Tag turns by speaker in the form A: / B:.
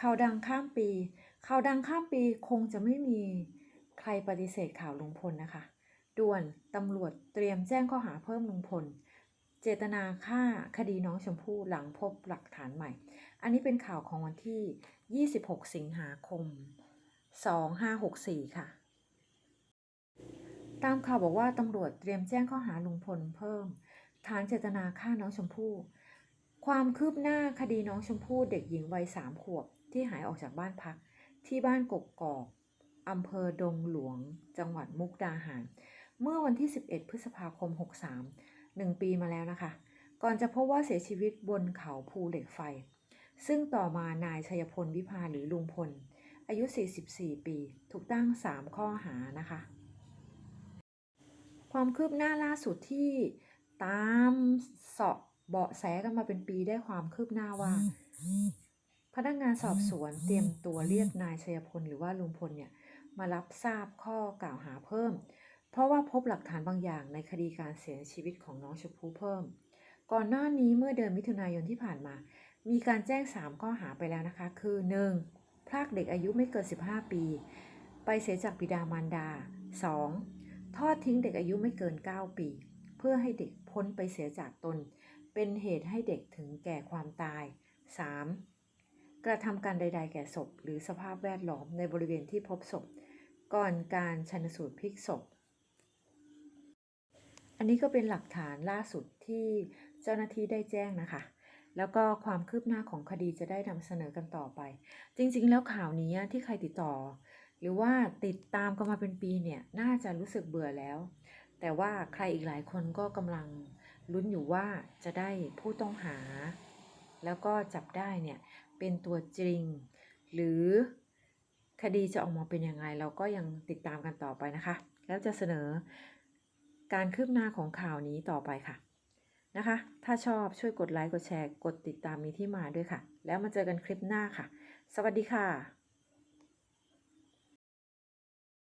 A: ข่าวดังข้ามปี ข่าวดังข้ามปีคงจะไม่มีใครปฏิเสธข่าวลุงพลนะคะ ด่วนตำรวจเตรียมแจ้งข้อหาเพิ่มลุงพล เจตนาฆ่าคดีน้องชมพู่หลังพบหลักฐานใหม่ อันนี้เป็นข่าวของวันที่ 26 สิงหาคม 2564 ค่ะ ตามข่าวบอกว่าตำรวจเตรียมแจ้งข้อหาลุงพลเพิ่ม ฐานเจตนาฆ่าน้องชมพู่ ความคืบหน้าคดีน้องชมพู่เด็กหญิงวัยสามขวบ ที่หายออกจากบ้านพัก ที่บ้านกกกอกอำเภอดงหลวง จังหวัดมุกดาหาร เมื่อวันที่ 11 พฤษภาคม 63หนึ่งปีมาแล้วนะคะ ก่อนจะพบว่าเสียชีวิตบนเขาภูเหล็กไฟ ซึ่งต่อมานายชัยพลวิภาหรือลุงพล อายุ 44 ปี ถูกตั้ง 3 ข้อหานะคะ ความคืบหน้าล่าสุดที่ตามเสาะเบาะแสกันมาเป็นปีได้ความคืบหน้าว่า พนักงานสอบสวนเตรียมตัวเรียกนายชัยพลหรือว่าลุงพลเนี่ยมารับทราบข้อกล่าวหาเพิ่ม เพราะว่าพบหลักฐานบางอย่างในคดีการเสียชีวิตของน้องชมพู่เพิ่ม ก่อนหน้านี้เมื่อเดือนมิถุนายนที่ผ่านมา มีการแจ้ง 3 ข้อหาไปแล้วนะคะ คือ 1. พรากเด็กอายุไม่เกิน 15 ปี ไปเสียจากบิดามารดา 2. ทอดทิ้งเด็กอายุไม่เกิน 9 ปี เพื่อให้เด็กพ้นไปเสียจากตน เป็นเหตุให้เด็กถึงแก่ความตาย 3. กระทำการใด ๆ แก่ศพ หรือสภาพแวดล้อมในบริเวณที่พบศพ ก่อนการชันสูตรพลิกศพ อันนี้ก็เป็นหลักฐานล่าสุดที่เจ้าหน้าที่ได้แจ้งนะคะ แล้วก็ความคืบหน้าของคดีจะได้นำเสนอกันต่อไป จริง ๆ แล้วข่าวนี้ที่ใครติดต่อ หรือว่าติดตามกันมาเป็นปีเนี่ยน่าจะรู้สึกเบื่อแล้ว แต่ว่าใครอีกหลายคนก็กำลังลุ้นอยู่ว่าจะได้ผู้ต้องหา แล้วก็จับได้เนี่ยเป็นตัวจริง หรือคดีจะออกมาเป็นยังไง เราก็ยังติดตามกันต่อไปนะคะ แล้วจะเสนอการคืบหน้าของข่าวนี้ต่อไปค่ะนะคะ ถ้าชอบช่วยกดไลค์กดแชร์ กดติดตามมีที่มาด้วยค่ะ แล้วมาเจอกันคลิปหน้าค่ะ สวัสดีค่ะ